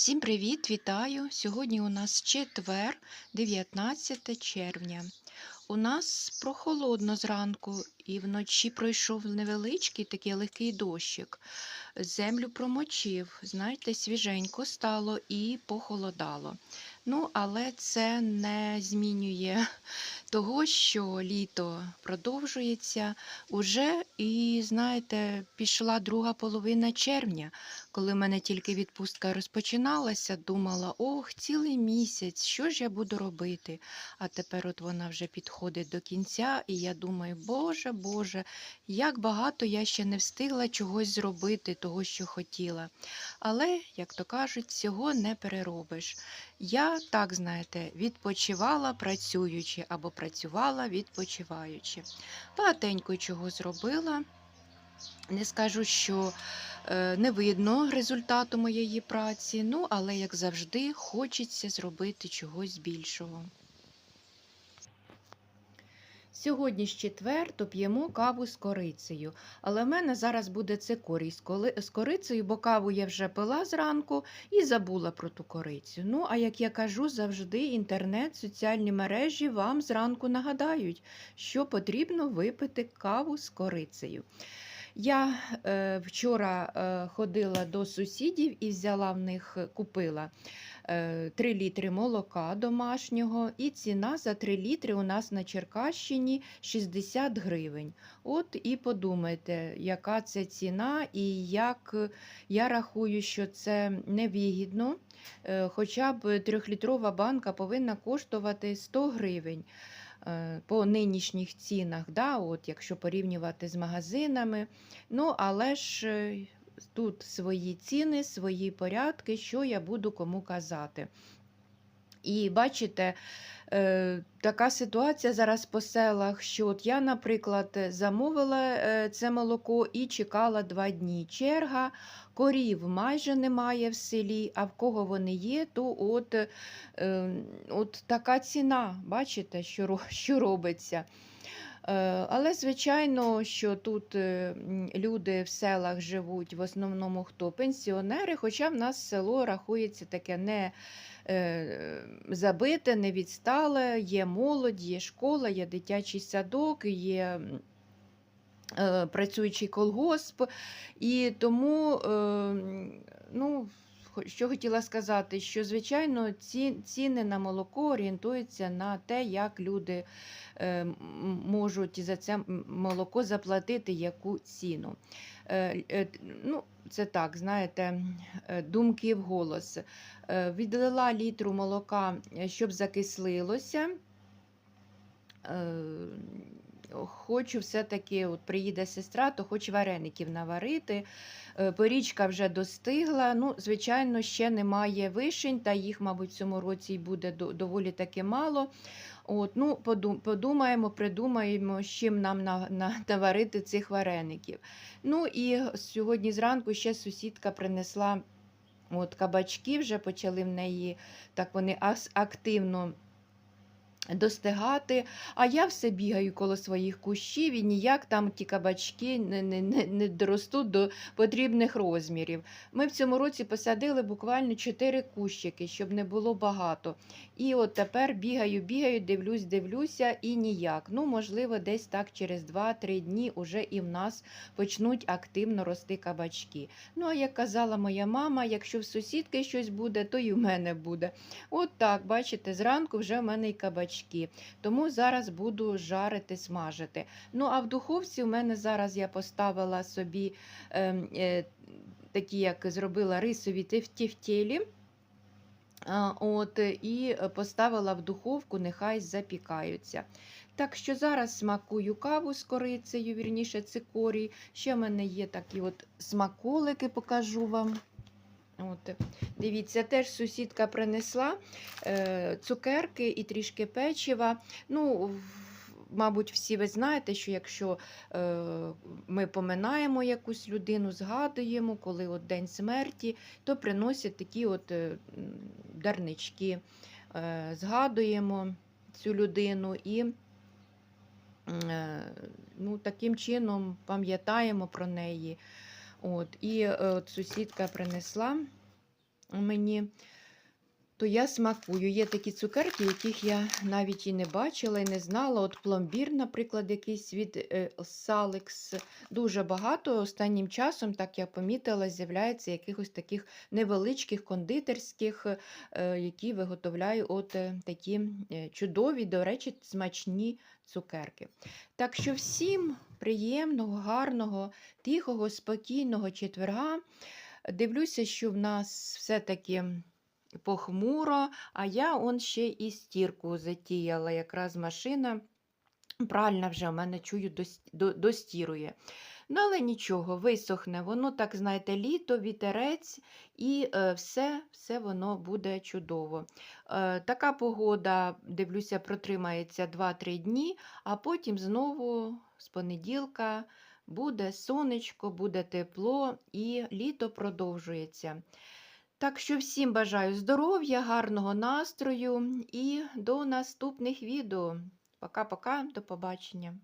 Всім привіт, вітаю! Сьогодні у нас четвер, 19 червня. У нас прохолодно зранку і вночі пройшов невеличкий такий легкий дощик. Землю промочив, знаєте, свіженько стало і похолодало. Ну, але це не змінює того, що літо продовжується уже, і знаєте, пішла друга половина червня. Коли в мене тільки відпустка розпочиналася, думала, ох, цілий місяць, що ж я буду робити? А тепер от вона вже підходить до кінця, і я думаю, Боже, Боже, як багато я ще не встигла чогось зробити, того, що хотіла. Але, як то кажуть, цього не переробиш. Я так, знаєте, відпочивала працюючи або працювала відпочиваючи. Багатенько чого зробила. Не скажу, що е, не видно результату моєї праці, ну, але, як завжди, хочеться зробити чогось більшого. Сьогодні ж четвер, то п'ємо каву з корицею. Але в мене зараз буде цикорій з корицею, бо каву я вже пила зранку і забула про ту корицю. Ну, а як я кажу, завжди інтернет, соціальні мережі вам зранку нагадають, що потрібно випити каву з корицею. Я е, вчора е, ходила до сусідів і взяла в них, купила 3 літри молока домашнього, і ціна за 3 літри у нас на Черкащині 60 гривень. От і подумайте, яка це ціна, і як е, я рахую, що це невигідно. Е, Хоча б трьохлітрова банка повинна коштувати 100 гривень е, по нинішніх цінах, да, от, якщо порівнювати з магазинами. Ну, але ж е, тут свої ціни, свої порядки, що я буду кому казати. І бачите, е, така ситуація зараз по селах, що от я, наприклад, замовила е, це молоко і чекала два дні. Черга, корів майже немає в селі, а в кого вони є, то от, е, от така ціна, бачите, що, що робиться. Е, Але, звичайно, що тут е, люди в селах живуть в основному хто пенсіонери, хоча в нас село рахується таке не е, забите, не відстале, є молодь, є школа, є дитячий садок, є працюючий колгосп. І тому, ну, що хотіла сказати, що, звичайно, ці, ціни на молоко орієнтуються на те, як люди е, можуть за це молоко заплатити яку ціну. Е, е, ну, це так, знаєте, е, думки вголос. Е, Відлила літру молока, е, щоб закислилося. Е, Хочу все-таки, от приїде сестра, то хоч вареників наварити. Е, Порічка вже достигла. Ну, звичайно, ще немає вишень, та їх, мабуть, в цьому році буде доволі таки мало. От, ну, подумаємо, придумаємо, з чим нам на, на, наварити цих вареників. Ну і сьогодні зранку ще сусідка принесла от, кабачки, вже почали в неї так вони активно достигати, а я все бігаю коло своїх кущів і ніяк там ті кабачки не, не, не, не доростуть до потрібних розмірів. Ми в цьому році посадили буквально 4 кущики, щоб не було багато. І от тепер бігаю, бігаю, дивлюсь, дивлюся і ніяк. Ну, можливо, десь так через 2-3 дні уже і в нас почнуть активно рости кабачки. Ну, а як казала моя мама, якщо в сусідки щось буде, то і в мене буде. От так, бачите, зранку вже в мене і кабачки. Тому зараз буду жарити, смажити. Ну, а в духовці в мене зараз я поставила собі е, е, такі, як зробила рисові теф- тефтєлі. От, е, і е, поставила в духовку, нехай запікаються. Так що зараз смакую каву з корицею, вірніше цикорій. Ще в мене є такі от смаколики, покажу вам. От, дивіться, теж сусідка принесла е, цукерки і трішки печива. Ну, мабуть, всі ви знаєте, що якщо е, ми поминаємо якусь людину, згадуємо, коли от день смерті, то приносять такі от е, дарнички. Е, згадуємо цю людину і ну, таким чином пам'ятаємо про неї. От, і от сусідка принесла мені, то я смакую. Є такі цукерки, яких я навіть і не бачила, і не знала. От пломбір, наприклад, якийсь від е, Салекс. Дуже багато останнім часом, так я помітила, з'являється якихось таких невеличких кондитерських, е, які виготовляю от е, такі чудові, до речі, смачні цукерки. Так що всім приємного, гарного, тихого, спокійного четверга. Дивлюся, що в нас все-таки похмуро, а я он ще і стірку затіяла. Якраз машина пральна вже у мене чую, достірує. Ну, але нічого, висохне. Воно, так знаєте, літо, вітерець, і е, все, все воно буде чудово. Е, така погода, дивлюся, протримається 2-3 дні, а потім знову з понеділка буде сонечко, буде тепло і літо продовжується. Так що всім бажаю здоров'я, гарного настрою і до наступних відео. Пока-пока, до побачення.